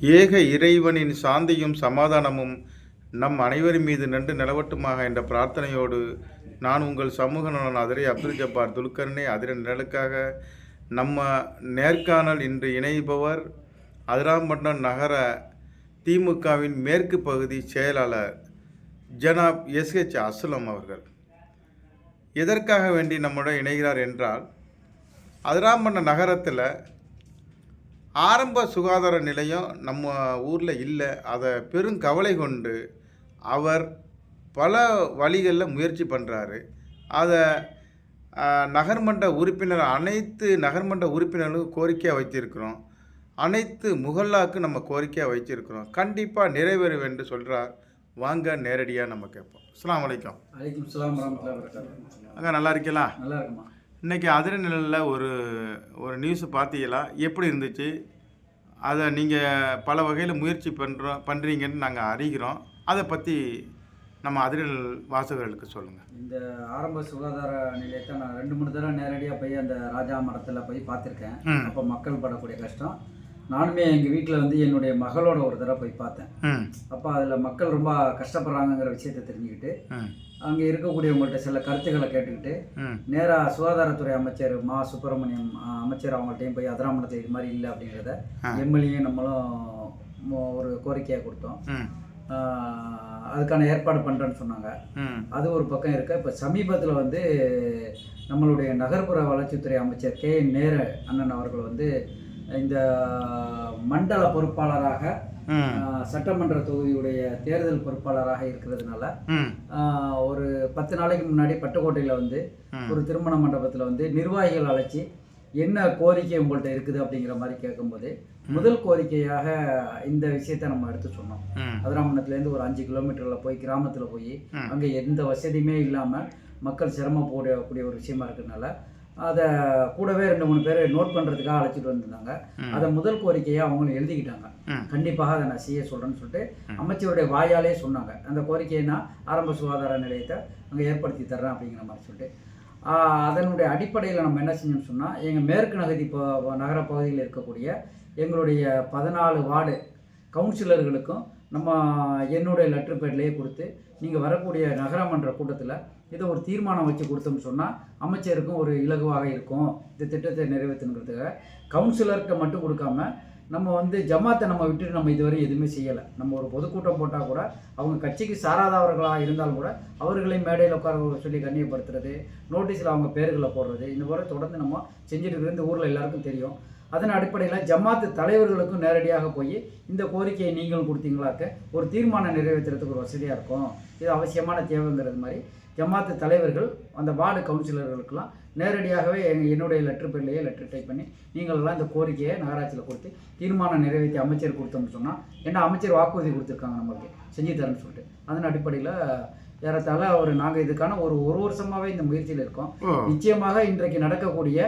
ஏக இறைவனின் சாந்தியும் சமாதானமும் நம் அனைவரின் மீது நின்று நிலவட்டுமாக என்ற பிரார்த்தனையோடு நான் உங்கள் சமூக நலன் அதிரை அப்துல் ஜப்பார் துல்கர்னே அதிர நிழலுக்காக நம்ம நேர்காணல் இன்று இணைபவர் அதிராம்பட்டினம் நகர திமுகவின் மேற்கு பகுதி செயலாளர் ஜனாப் எஸ்ஹெச் அசுலம் அவர்கள். எதற்காக வேண்டி நம்முடன் இணைகிறார் என்றால் அதிராம்பட்டினம் நகரத்தில் ஆரம்ப சுகாதார நிலையம் நம்ம ஊரில் இல்லை. அதை பெரும் கவலை கொண்டு அவர் பல வழிகளில் முயற்சி பண்ணுறாரு அதை நகர்மன்ற உறுப்பினர் அனைத்து நகர்மன்ற உறுப்பினர்களுக்கும் கோரிக்கையாக வைத்திருக்கிறோம். அனைத்து முகல்லாவுக்கும் நம்ம கோரிக்கையாக வைத்திருக்கிறோம். கண்டிப்பாக நிறைவேறும் என்று சொல்கிறார் வாங்க நேரடியாக நம்ம கேட்போம். வரமத்துல்லாஹி வரகாத்துஹு அங்கே நல்லா இருக்கீங்களா? நல்லா இருக்குமா இன்றைக்கி அதிரநிலையில் ஒரு ஒரு நியூஸ் பார்த்தீங்களா? எப்படி இருந்துச்சு? அதை நீங்கள் பல வகையில் முயற்சி பண்ணுறோம் பண்ணுறீங்கன்னு நாங்கள் அறிகிறோம். அதை பற்றி நம்ம அதிரல் வாசகர்களுக்கு சொல்லுங்கள் இந்த ஆரம்ப சுகாதார நிலையத்தை நான் ரெண்டு மூணு தடவை நேரடியாக போய் அந்த ராஜா மடத்தில் போய் பார்த்துருக்கேன். அப்போ மக்கள் படக்கூடிய கஷ்டம். நானுமே எங்கள் வீட்டில் வந்து என்னுடைய மகளோட ஒரு தடவை போய் பார்த்தேன். அப்போ அதில் மக்கள் ரொம்ப கஷ்டப்படுறாங்கங்கிற விஷயத்தை தெரிஞ்சுக்கிட்டு அங்கே இருக்கக்கூடியவங்கள்ட்ட சில கருத்துக்களை கேட்டுக்கிட்டு நேராக சுகாதாரத்துறை அமைச்சர் மா சுப்பிரமணியம் அமைச்சர் அவங்கள்ட்டையும் போய் அதிராமணத்தில் இது மாதிரி இல்லை அப்படிங்கிறத. எம்எல்ஏ நம்மளும் ஒரு கோரிக்கையாக கொடுத்தோம். அதுக்கான ஏற்பாடு பண்ணுறேன்னு சொன்னாங்க. அது ஒரு பக்கம் இருக்க. இப்போ சமீபத்தில் வந்து நம்மளுடைய நகர்ப்புற வளர்ச்சித்துறை அமைச்சர் கே என் நேர அண்ணன் அவர்கள் வந்து இந்த மண்டல பொறுப்பாளராக சட்டமன்ற தொகுதியுடைய தேர்தல் பொறுப்பாளராக இருக்கிறதுனால ஒரு பத்து நாளைக்கு முன்னாடி பட்டுக்கோட்டையில் வந்து ஒரு திருமண மண்டபத்தில் வந்து நிர்வாகிகள் அழைச்சி என்ன கோரிக்கை உங்கள்கிட்ட இருக்குது அப்படிங்கிற மாதிரி கேட்கும்போது முதல் கோரிக்கையாக இந்த விஷயத்தை நம்ம எடுத்து சொன்னோம். அதிராமணத்துலேருந்து ஒரு அஞ்சு கிலோமீட்டரில் போய் கிராமத்தில் போய். அங்கே எந்த வசதியுமே இல்லாமல் மக்கள் சிரமப்படக்கூடிய ஒரு விஷயமா இருக்கிறதுனால அதை கூடவே ரெண்டு மூணு பேர் நோட் பண்ணுறதுக்காக அழைச்சிட்டு வந்திருந்தாங்க. அதை முதல் கோரிக்கையை அவங்களும் எழுதிக்கிட்டாங்க. கண்டிப்பாக அதை நான் செய்ய சொல்கிறேன்னு சொல்லிட்டு. அமைச்சருடைய வாயாலே சொன்னாங்க அந்த கோரிக்கையை நான் ஆரம்ப சுகாதார நிலையத்தை அங்கே ஏற்படுத்தி தர்றேன் அப்படிங்கிற மாதிரி சொல்லிட்டு அதனுடைய அடிப்படையில் நம்ம என்ன செஞ்சோம்னு சொன்னால் எங்கள் மேற்கு நகரி ப- நகர பகுதியில் இருக்கக்கூடிய எங்களுடைய பதினாலு வார்டு கவுன்சிலர்களுக்கும் நம்ம என்னுடைய லெட்டர் பேட்லேயே கொடுத்து நீங்கள் வரக்கூடிய நகரமன்ற கூட்டத்தில் இதை ஒரு தீர்மானம் வச்சு கொடுத்தோம்னு சொன்னால் அமைச்சருக்கும் ஒரு இலகுவாக இருக்கும். இந்த திட்டத்தை நிறைவேற்றணுங்கிறதுக்காக கவுன்சிலர்கிட்ட மட்டும் கொடுக்காம நம்ம வந்து ஜமாத்தை நம்ம விட்டுட்டு நம்ம இதுவரை எதுவுமே செய்யலை. நம்ம ஒரு பொதுக்கூட்டம் போட்டால் கூட அவங்க கட்சிக்கு சாராதவர்களாக இருந்தாலும் கூட அவர்களையும் மேடையில் உட்கார சொல்லி கண்ணியப்படுத்துறது நோட்டீஸில் அவங்க பேர்களை போடுறது இந்த முறை தொடர்ந்து நம்ம செஞ்சுட்டு இருக்கிறது ஊரில் எல்லாருக்கும் தெரியும். அதன் அடிப்படையில் ஜமாத்து தலைவர்களுக்கும் நேரடியாக போய் இந்த கோரிக்கையை நீங்களும் கொடுத்தீங்களாக்க ஒரு தீர்மானம் நிறைவேற்றுறதுக்கு ஒரு வசதியாக இருக்கும். இது அவசியமான தேவைங்கிறது மாதிரி ஜமாத்து தலைவர்கள் அந்த வார்டு கவுன்சிலர்களுக்கெல்லாம் நேரடியாகவே எங்க- என்னுடைய லெட்டர் பேர்லேயே லெட்டர் டைப் பண்ணி நீங்களெல்லாம் இந்த கோரிக்கையை நகராட்சியில் கொடுத்து தீர்மானம் நிறைவேற்றி அமைச்சர் கொடுத்தோம்னு சொன்னால் ஏன்னா அமைச்சர் வாக்குறுதி கொடுத்துருக்காங்க நம்மளுக்கு செஞ்சு தரேன்னு சொல்லிட்டு. அதன் அடிப்படையில் ஏறத்தாழ ஒரு நாங்கள் இதுக்கான ஒரு ஒரு வருஷமாகவே இந்த முயற்சியில் இருக்கோம். நிச்சயமாக இன்றைக்கு நடக்கக்கூடிய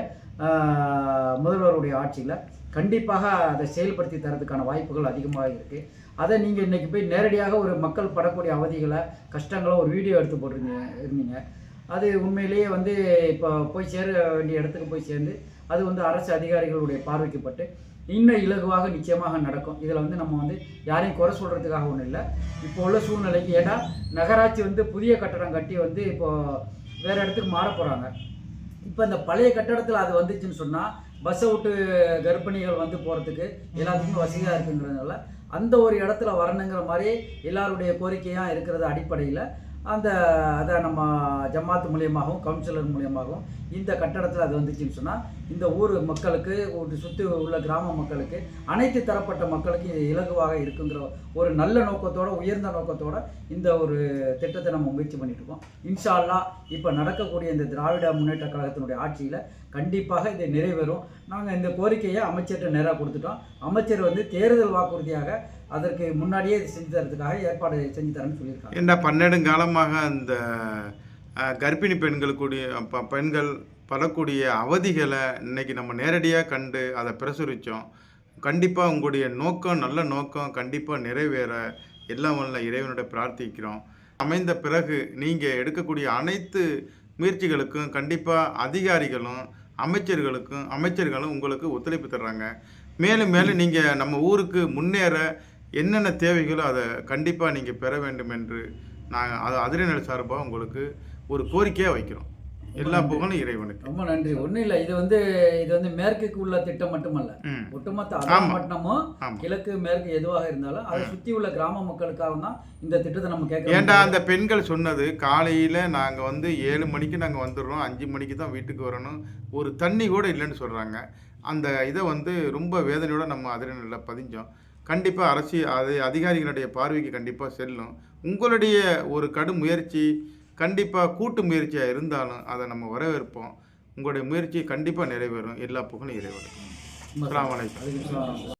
முதல்வருடைய ஆட்சியில் கண்டிப்பாக அதை செயல்படுத்தி தரதுக்கான வாய்ப்புகள் அதிகமாக இருக்குது அதை நீங்கள் இன்றைக்கி போய் நேரடியாக ஒரு மக்கள் படக்கூடிய அவதிகளை கஷ்டங்களை ஒரு வீடியோ எடுத்து போட்டிருந்தீங்க இருந்தீங்க. அது உண்மையிலேயே வந்து இப்போ போய் சேர வேண்டிய இடத்துக்கு போய் சேர்ந்து அது வந்து அரசு அதிகாரிகளுடைய பார்வைக்குப்பட்டு இன்னும் இலகுவாக நிச்சயமாக நடக்கும். இதில் வந்து நம்ம வந்து யாரையும் குறை சொல்கிறதுக்காக ஒன்றும் இல்லை. இப்போ உள்ள சூழ்நிலைக்கு ஏன்னா நகராட்சி வந்து புதிய கட்டடம் கட்டி வந்து இப்போது வேறு இடத்துக்கு மாற போகிறாங்க இப்போ இந்த பழைய கட்டடத்தில் அது வந்துச்சுன்னு சொன்னால் பஸ்ஸை விட்டு கர்ப்பிணிகள் வந்து போகிறதுக்கு எல்லாத்துக்குமே வசதியாக இருக்குங்கிறதுனால அந்த ஒரு இடத்துல வரணுங்கிற மாதிரி எல்லாருடைய கோரிக்கையாக இருக்கிறது அடிப்படையில் அந்த அதை நம்ம ஜமாத்து மூலியமாகவும் கவுன்சிலர் மூலியமாகவும் இந்த கட்டடத்தில் அது வந்துச்சுன்னு சொன்னால் இந்த ஊர் மக்களுக்கு ஒரு சுற்றி உள்ள கிராம மக்களுக்கு அனைத்து தரப்பட்ட மக்களுக்கு இது இலகுவாக இருக்குங்கிற ஒரு நல்ல நோக்கத்தோட உயர்ந்த நோக்கத்தோட இந்த ஒரு திட்டத்தை நம்ம முயற்சி பண்ணிட்டு இருக்கோம். இன்ஷா இப்போ நடக்கக்கூடிய இந்த திராவிட முன்னேற்ற கழகத்தினுடைய ஆட்சியில் கண்டிப்பாக இது நிறைவேறும். நாங்கள் இந்த கோரிக்கையை அமைச்சர்கிட்ட நேராக கொடுத்துட்டோம். அமைச்சர் வந்து தேர்தல் வாக்குறுதியாக அதற்கு முன்னாடியே செஞ்சு தரதுக்காக ஏற்பாடு செஞ்சு தரேன்னு சொல்லியிருக்காங்க. இந்த காலமாக அந்த கர்ப்பிணி பெண்களுக்குடைய ப- பெண்கள் படக்கூடிய அவதிகளை இன்னைக்கு நம்ம நேரடியாக கண்டு அதை பிரசுரித்தோம் கண்டிப்பாக உங்களுடைய நோக்கம் நல்ல நோக்கம் கண்டிப்பாக நிறைவேற. எல்லாம் வல்ல இறைவனுடைய பிரார்த்திக்கிறோம். அமைந்த பிறகு நீங்கள் எடுக்கக்கூடிய அனைத்து முயற்சிகளுக்கும் கண்டிப்பாக அதிகாரிகளும் அமைச்சர்களுக்கும் அமைச்சர்களும் உங்களுக்கு ஒத்துழைப்பு தர்றாங்க. மேலும் மேலும் நீங்கள் நம்ம ஊருக்கு முன்னேற என்னென்ன தேவைகளோ அதை கண்டிப்பாக நீங்கள் பெற வேண்டும் என்று நாங்கள் அது அதிரைநல் சார்பாக உங்களுக்கு ஒரு கோரிக்கையாக வைக்கிறோம். எல்லா புகழும் இறைவனுக்கு. ரொம்ப நன்றி. ஒன்றும் இல்லை. இது வந்து இது வந்து மேற்குக்கு உள்ள திட்டம் மட்டுமல்ல. ஒட்டுமொத்த ஆமாம் கிழக்கு மேற்கு எதுவாக இருந்தாலும் அதை சுற்றி உள்ள கிராம மக்களுக்காக தான் இந்த திட்டத்தை நம்ம கேட்க ஏன்டா அந்த பெண்கள் சொன்னது காலையில் நாங்கள் வந்து ஏழு மணிக்கு நாங்கள் வந்துடுறோம் அஞ்சு மணிக்கு தான் வீட்டுக்கு வரணும் ஒரு தண்ணி கூட இல்லைன்னு சொல்கிறாங்க அந்த இதை வந்து ரொம்ப வேதனையோட நம்ம அதிரநில பதிஞ்சோம். கண்டிப்பாக அரசியல் அது அதிகாரிகளுடைய பார்வைக்கு கண்டிப்பாக செல்லும். உங்களுடைய ஒரு கடும் முயற்சி கண்டிப்பாக கூட்டு முயற்சியாக இருந்தாலும் அதை நம்ம வரவேற்போம். உங்களுடைய முயற்சி கண்டிப்பாக நிறைவேறும். எல்லா புகழும் அலைக்கும். அதுக்கு சொல்லலாம்